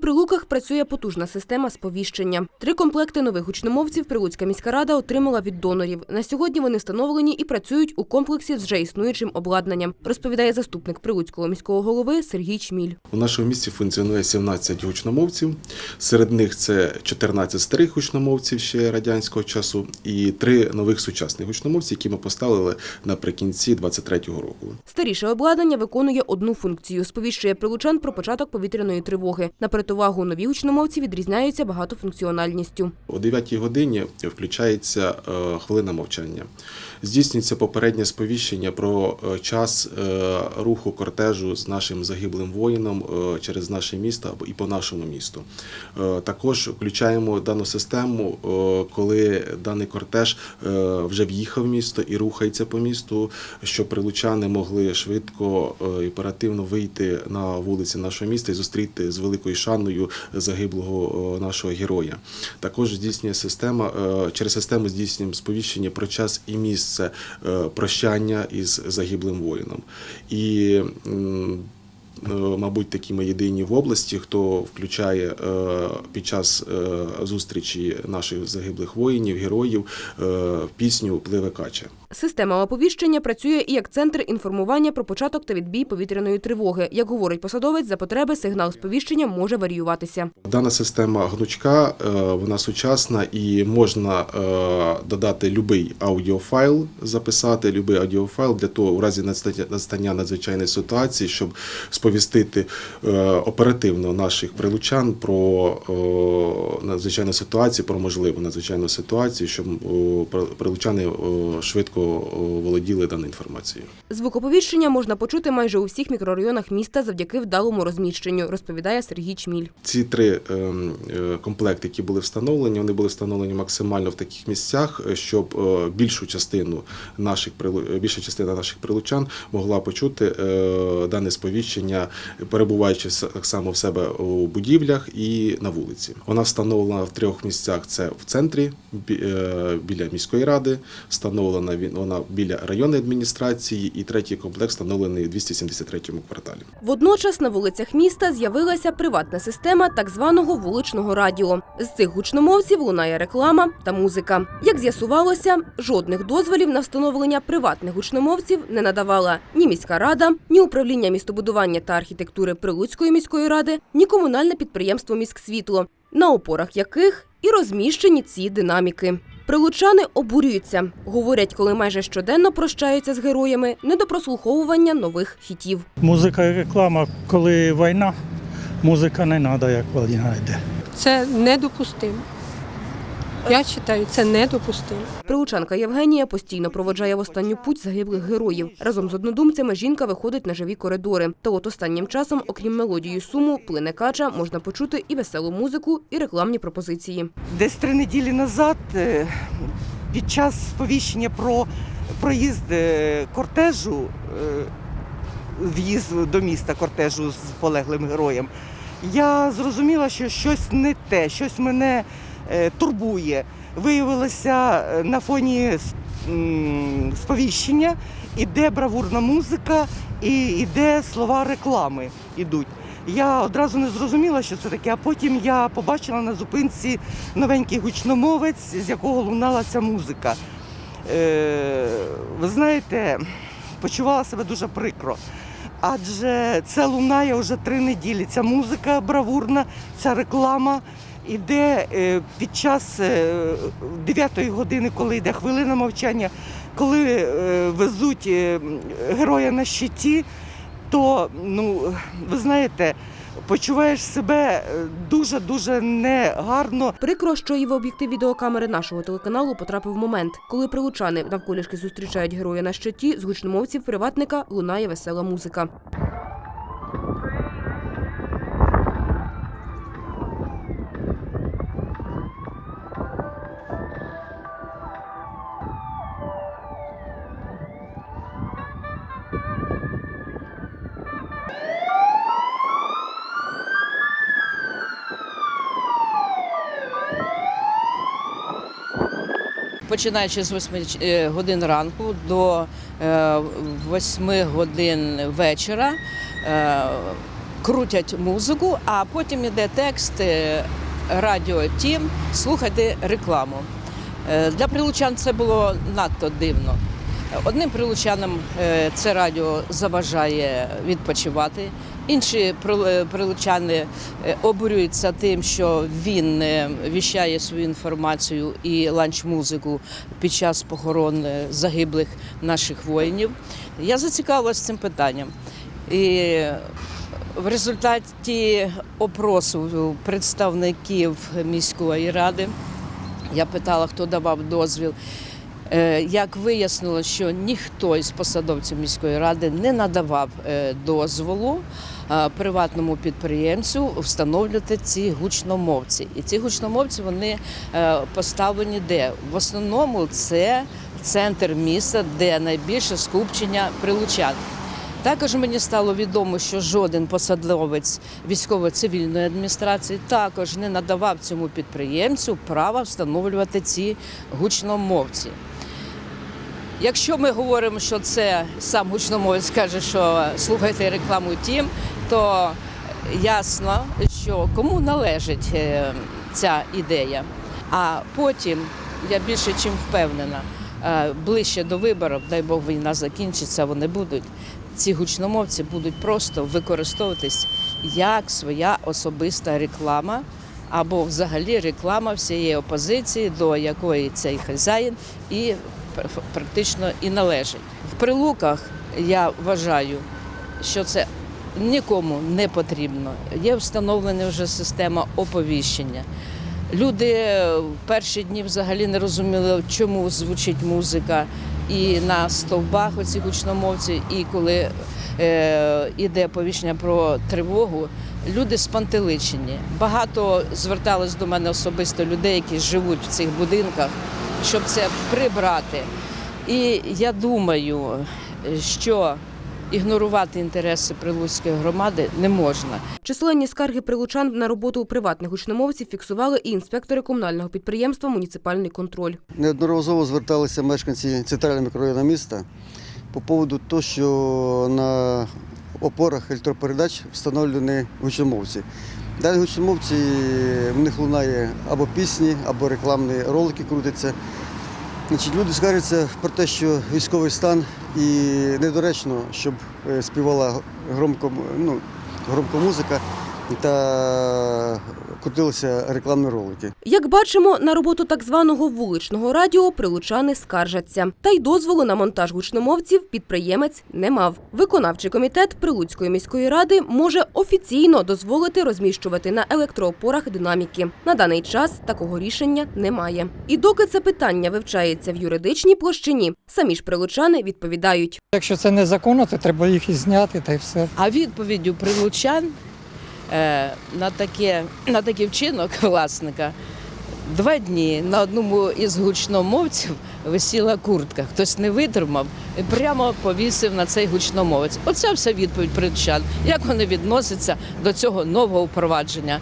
Прилуках працює потужна система сповіщення. Три комплекти нових гучномовців Прилуцька міська рада отримала від донорів. На сьогодні вони встановлені і працюють у комплексі з вже існуючим обладнанням, розповідає заступник Прилуцького міського голови Сергій Чміль. У нашому місті функціонує 17 гучномовців. Серед них це 14 старих гучномовців ще радянського часу і три нових сучасних гучномовців, які ми поставили наприкінці 23-го року. Старіше обладнання виконує одну функцію – сповіщує прилучан про початок повітряної тривоги. На перетовагу нові гучномовці відрізняються багатофункціональністю. О 9 годині включається е, хвилина мовчання. Здійснюється попереднє сповіщення про е, час е, руху кортежу з нашим загиблим воїном через наше місто або і по нашому місту. Також включаємо дану систему, коли даний кортеж вже в'їхав в місто і рухається по місту, щоб прилучани могли швидко і оперативно вийти на вулиці нашого міста і зустріти з великою шаною загиблого е, нашого героя. Також здійснює система е, через систему здійснюємо сповіщення про час і місце е, прощання із загиблим воїном. І е, Мабуть, такі ми єдині в області, хто включає під час зустрічі наших загиблих воїнів, героїв пісню Пливе кача. Система оповіщення працює і як центр інформування про початок та відбій повітряної тривоги. Як говорить посадовець, за потреби сигнал сповіщення може варіюватися. Дана система гнучка, е, вона сучасна і можна е, додати будь-який аудіофайл, записати будь-який аудіофайл для того, у разі настання- надзвичайної ситуації, щоб сповістити е, оперативно наших прилучан про надзвичайну ситуацію, про можливу надзвичайну ситуацію, щоб при- прилучани е, швидко володіли даною інформацією. Звукоповіщення можна почути майже у всіх мікрорайонах міста завдяки вдалому розміщенню, розповідає Сергій Чміль. Ці три ем, е, комплекти, які були встановлені, вони були встановлені максимально в таких місцях, щоб е, більшу частину наших більша частина наших прилучан могла почути е, дане сповіщення, перебуваючи так само в себе у будівлях і на вулиці. Вона встановлена в трьох місцях: це в центрі біля міської ради, встановлена він- вона біля районної адміністрації, і третій комплект встановлений у 273 кварталі. Водночас на вулицях міста з'явилася приватна система так званого вуличного радіо. З цих гучномовців лунає реклама та музика. Як з'ясувалося, жодних дозволів на встановлення приватних гучномовців не надавала ні міська рада, ні управління містобудування та архітектури Прилуцької міської ради, ні комунальне підприємство Міськсвітло, на опорах яких і розміщені ці динаміки. Прилучани обурюються, говорять, коли майже щоденно прощаються з героями, не до прослуховування нових хітів. Музика і реклама, коли війна, музика не треба, як війна йде. Це недопустимо. Я вважаю, це недопустимо. Прилучанка Євгенія постійно проводжає в останню путь загиблих героїв. Разом з однодумцями жінка виходить на живі коридори. Та от останнім часом, окрім мелодії суму, плине кача, можна почути і веселу музику, і рекламні пропозиції. Десь три неділі назад, е, під час сповіщення про проїзд е, кортежу, е, в'їзд до міста кортежу з полеглим героєм, я зрозуміла, що щось не те, щось мене турбує. Виявилося е, на фоні сповіщення іде бравурна музика і іде слова реклами ідуть. Я одразу не зрозуміла, що це таке, а потім я побачила на зупинці новенький гучномовець, з якого лунала ця музика. Е, ви знаєте, почувала себе дуже прикро. Адже це лунає вже три неділі. Ця музика бравурна, ця реклама іде е, під час 9 години, коли йде хвилина мовчання, коли е, везуть е, героя на щиті, то ну, ви знаєте, почуваєш себе дуже дуже негарно. Прикро, що і в об'єктив відеокамери нашого телеканалу потрапив момент, коли прилучани навколішки зустрічають героя на щиті, з гучномовців приватника лунає весела музика. Починаючи з 8 е, годин ранку до е, 8 годин вечора. е, крутять музику, а потім іде текст е, радіо Тім, слухайте рекламу. Е, Для прилучан це було надто дивно. Одним прилучанам е, це радіо заважає відпочивати, інші прилучани е, обурюються тим, що він е, віщає свою інформацію і ланч-музику під час похорон е, загиблих наших воїнів. Я зацікавилася цим питанням. І в результаті опросу представників міської ради я питала, хто давав дозвіл. Е, Як вияснилось, що ніхто із посадовців міської ради не надавав е, дозволу е, приватному підприємцю встановлювати ці гучномовці. І ці гучномовці вони поставлені де? В основному це центр міста, де найбільше скупчення прилучан. Також мені стало відомо, що жоден посадовець військово-цивільної адміністрації також не надавав цьому підприємцю права встановлювати ці гучномовці. Якщо ми говоримо, що це сам гучномовець каже, що слухайте рекламу тім, то ясно, що кому належить е, ця ідея. А потім я більше чим впевнена, е, ближче до виборів, дай Бог війна закінчиться, вони будуть. Ці гучномовці будуть просто використовуватись як своя особиста реклама або взагалі реклама всієї опозиції, до якої цей хазяїн і практично і належить. В прилуках я вважаю, що це нікому не потрібно. Є встановлена вже система оповіщення. Люди в перші дні взагалі не розуміли, чому звучить музика. І на стовбах оці гучномовці, і коли е, іде повіщення про тривогу, люди спантеличені. Багато зверталось до мене особисто людей, які живуть в цих будинках, щоб це прибрати. І я думаю, що ігнорувати інтереси прилуцької громади не можна. Численні скарги прилучан на роботу приватних гучномовців фіксували і інспектори комунального підприємства Муніципальний контроль. Неодноразово зверталися мешканці центрального мікрорайону міста по поводу того, що на опорах електропередач встановлені гучномовці. Дані гучномовці в них лунає або пісні, або рекламні ролики крутяться. Значить, люди скаржаться про те, що військовий стан і недоречно, щоб е, співала громко, ну, громко музика та крутилися рекламні ролики. Як бачимо, на роботу так званого вуличного радіо прилучани скаржаться. Та й дозволу на монтаж гучномовців підприємець не мав. Виконавчий комітет Прилуцької міської ради може офіційно дозволити розміщувати на електроопорах динаміки. На даний час такого рішення немає. І доки це питання вивчається в юридичній площині, самі ж прилучани відповідають. Якщо це незаконно, то треба їх і зняти та й все. А відповіддю прилучан на, таке, на такий вчинок власника два дні на одному із гучномовців висіла куртка. Хтось не витримав і прямо повісив на цей гучномовець. Оце вся відповідь притчан, Як вони відносяться до цього нового впровадження